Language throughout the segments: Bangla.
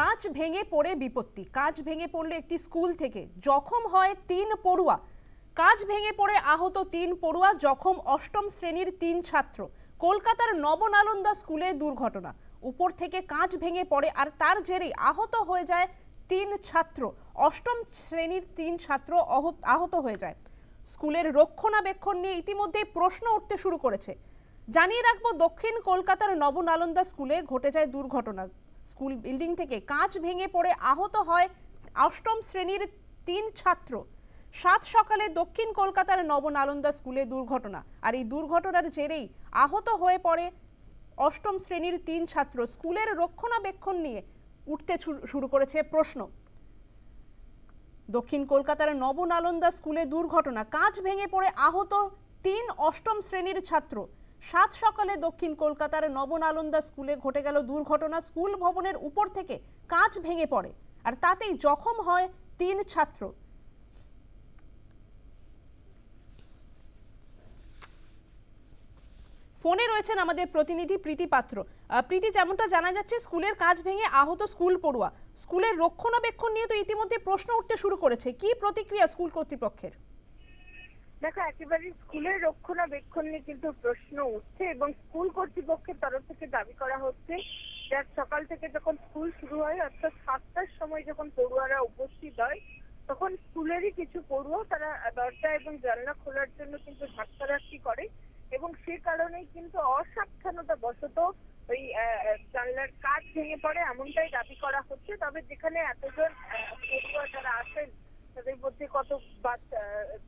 কাঁচ ভেঙে পড়ে বিপত্তি। কাঁচ ভেঙে পড়লে একটি স্কুল থেকে জখম হয় তিন পড়ুয়া। কাঁচ ভেঙে পড়ে আহত তিন পড়ুয়া, জখম অষ্টম শ্রেণির তিন ছাত্র। কলকাতার নবনালন্দা স্কুলে দুর্ঘটনা। উপর থেকে কাঁচ ভেঙে পড়ে আর তার জেরেই আহত হয়ে যায় তিন ছাত্র। অষ্টম শ্রেণির তিন ছাত্র আহত হয়ে যায়। স্কুলের রক্ষণাবেক্ষণ নিয়ে ইতিমধ্যেই প্রশ্ন উঠতে শুরু করেছে। জানিয়ে রাখব, দক্ষিণ কলকাতার নবনালন্দা স্কুলে ঘটে যায় দুর্ঘটনা। স্কুল বিল্ডিং থেকে কাঁচ ভেঙে পড়ে আহত হয় অষ্টম শ্রেণির তিন ছাত্র। সাত সকালে দক্ষিণ কলকাতার নবনালন্দা স্কুলে দুর্ঘটনা। আর এই দুর্ঘটনার জেরেই আহত হয়ে পড়ে অষ্টম শ্রেণির তিন ছাত্র। স্কুলের রক্ষণাবেক্ষণ নিয়ে উঠতে শুরু- করেছে প্রশ্ন। দক্ষিণ কলকাতার নবনালন্দা স্কুলে দুর্ঘটনা। কাঁচ ভেঙে পড়ে আহত তিন অষ্টম শ্রেণির ছাত্র। সাত সকালে দক্ষিণ কলকাতার নবনালন্দা স্কুলে ঘটে গেল দুর্ঘটনা। স্কুল ভবনের উপর থেকে কাঁচ ভেঙে পড়ে, আর তাতেই জখম হয় তিন ছাত্র। ফোনে রয়েছেন আমাদের প্রতিনিধি প্রীতি পাত্র। প্রীতি, যেমনটা জানা যাচ্ছে, স্কুলের কাজ ভেঙে আহত স্কুল পড়ুয়া। স্কুলের রক্ষণাবেক্ষণ নিয়ে তো ইতিমধ্যে প্রশ্ন উঠতে শুরু করেছে। কি প্রতিক্রিয়া স্কুল কর্তৃপক্ষের? দেখো, একেবারে স্কুলের রক্ষণাবেক্ষণ নিয়ে কিন্তু প্রশ্ন উঠছে এবং স্কুল কর্তৃপক্ষের তরফ থেকে দাবি করা হচ্ছে যে আজ সকাল থেকে যখন স্কুল শুরু হয়, অর্থাৎ সাতটার সময় যখন পড়ুয়ারা উপস্থিত হয়, তখন স্কুলেরই কিছু পড়ুয়া তারা দরজা এবং জানলা খোলার জন্য কিন্তু ধাক্কাধাক্কি করে এবং সে কারণেই কিন্তু অসাবধানতা বশত ওই জানলার কাজ ভেঙে পড়ে এমনটাই দাবি করা হচ্ছে। তবে যেখানে এতজন পড়ুয়া যারা আসেন তাদের মধ্যে কত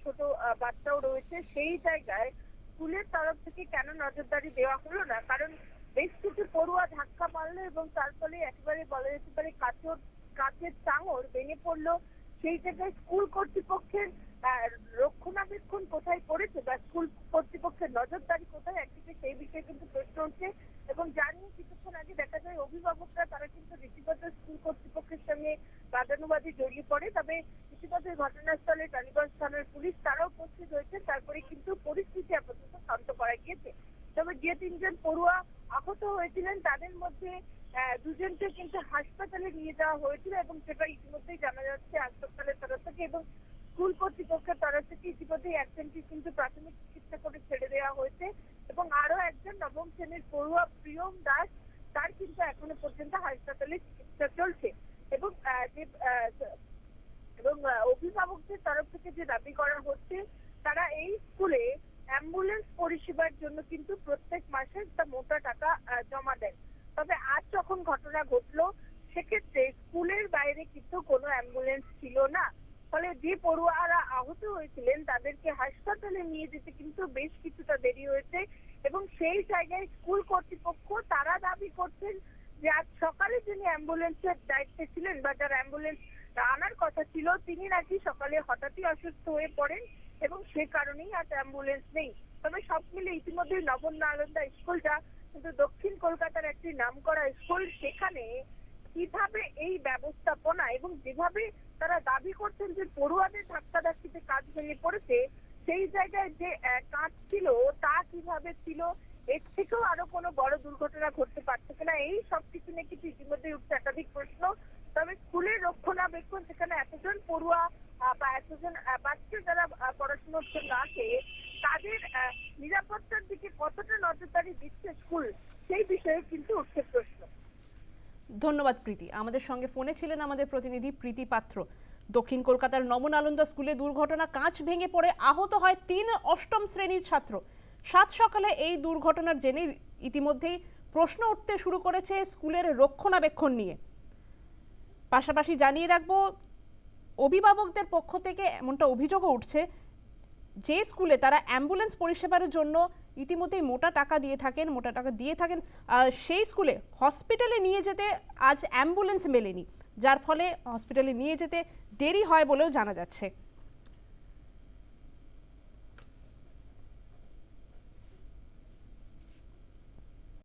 ছোট বাচ্চাও রয়েছে, সেই জায়গায় স্কুলের তরফ থেকে কেন নজরদারি দেওয়া হলো না? কারণ বেশ কিছু পড়ুয়া ধাক্কা মারলো এবং তার ফলে একেবারে বলা যেতে পারে কাচর, কাচের চাঙর ভেঙে পড়ল। সেই জায়গায় স্কুল কর্তৃপক্ষের রক্ষণাবেক্ষণ কোথায় করেছে বা স্কুল কর্তৃপক্ষের নজরদারি কোথায়, একদিকে সেই বিষয়ে কিন্তু প্রশ্ন উঠছে এবং জানিয়ে কিছুক্ষণ আগে দেখা যায় অভিভাবকরা তারা কিন্তু রীতিমতো স্কুল কর্তৃপক্ষের সঙ্গে বাদানুবাদী জড়িয়ে পড়ে। তবে ইতিমধ্যে ঘটনাস্থলে টালিগঞ্জ থানার পুলিশ তারাও উপস্থিত হয়েছে। তারপরে কিন্তু পরিস্থিতি আপাতত শান্ত করা গিয়েছে। তবে যে তিনজন পড়ুয়া আহত হয়েছিলেন, তাদের মধ্যে দুজনকে কিন্তু হাসপাতালে নিয়ে যাওয়া হয়েছিল এবং সেটা ইতিমধ্যেই জানা যাচ্ছে হাসপাতালের তরফ থেকে এবং স্কুল কর্তৃপক্ষের তরফ থেকে ইতিমধ্যেই একজনকে কিন্তু প্রাথমিক চিকিৎসা করে ছেড়ে দেওয়া হয়েছে এবং আরও একজন নবম শ্রেণির পড়ুয়া প্রিয়ম দাস, তার কিন্তু এখনও পর্যন্ত হাসপাতালে চিকিৎসা চলছে এবং যে এবং অভিভাবকদের তরফ থেকে যে দাবি করা হচ্ছে, তারা এই স্কুলে অ্যাম্বুলেন্স পরিষেবার জন্য কিন্তু প্রত্যেক মাসে একটা মোটা টাকা জমা দেন তবে আজ যখন ঘটনা ঘটলো, সেক্ষেত্রে স্কুলের বাইরে কিন্তু কোনো অ্যাম্বুলেন্স ছিল না। ফলে যে পড়ুয়ারা আহত হয়েছিলেন, তাদেরকে হাসপাতালে নিয়ে যেতে কিন্তু বেশ কিছুটা দেরি হয়েছে এবং সেই জায়গায় স্কুল কর্তৃপক্ষ, তারা দাবি করছেন যে আজ সকালে যিনি অ্যাম্বুলেন্সের দায়িত্বে ছিলেন বা যার অ্যাম্বুলেন্স আনার কথা ছিল, তিনি নাকি সকালে হঠাৎই অসুস্থ হয়ে পড়েন এবং সে কারণেই আজ অ্যাম্বুলেন্স নেই। তবে সব মিলে ইতিমধ্যে নবন নালন্দা স্কুলটা, কিন্তু দক্ষিণ কলকাতার একটি নামকরা স্কুল, সেখানে কীভাবে এই ব্যবস্থাপনা এবং যেভাবে তারা দাবি করছেন যে পড়ুয়াদের ধাক্কাধাক্কিতে কাজ ভেঙে পড়েছে, সেই জায়গায় যে কাজ ছিল, তা কীভাবে ছিল, এর থেকেও আরও কোনো বড় দুর্ঘটনা ঘটতে পারছে কিনা, এই সব কিছু নিয়ে কিন্তু ইতিমধ্যে উঠছে একাধিক প্রশ্ন। তবে স্কুলের রক্ষণাবেক্ষণ সেখানে এতজন পড়ুয়া বা এতজন বাচ্চা যারা পড়াশোনার জন্য আসে তাদের নিরাপত্তার দিকে কতটা নজরদারি দিচ্ছে স্কুল, সেই বিষয়ে কিন্তু ধন্যবাদ, প্রীতি। আমাদের সঙ্গে ফোনে ছিলেন আমাদের প্রতিনিধি প্রীতি পাত্র। দক্ষিণ কলকাতার নবনালন্দা স্কুলে দুর্ঘটনা কাঁচ ভেঙে পড়ে আহত হয় তিন অষ্টম শ্রেণির ছাত্র। সাত সকালে এই দুর্ঘটনার জেনে ইতিমধ্যেই প্রশ্ন উঠতে শুরু করেছে স্কুলের রক্ষণাবেক্ষণ নিয়ে। পাশাপাশি জানিয়ে রাখব, অভিভাবকদের পক্ষ থেকে এমনটা অভিযোগও উঠছে যে স্কুলে তারা অ্যাম্বুলেন্স পরিষেবার জন্য ইতিমধ্যেই মোটা টাকা দিয়ে থাকেন, মোটা টাকা দিয়ে থাকেন। সেই স্কুলে হসপিটালে নিয়ে যেতে আজ অ্যাম্বুলেন্স মেলেনি। যার ফলে হসপিটালে নিয়ে যেতে দেরি হয় বলেও জানা যাচ্ছে।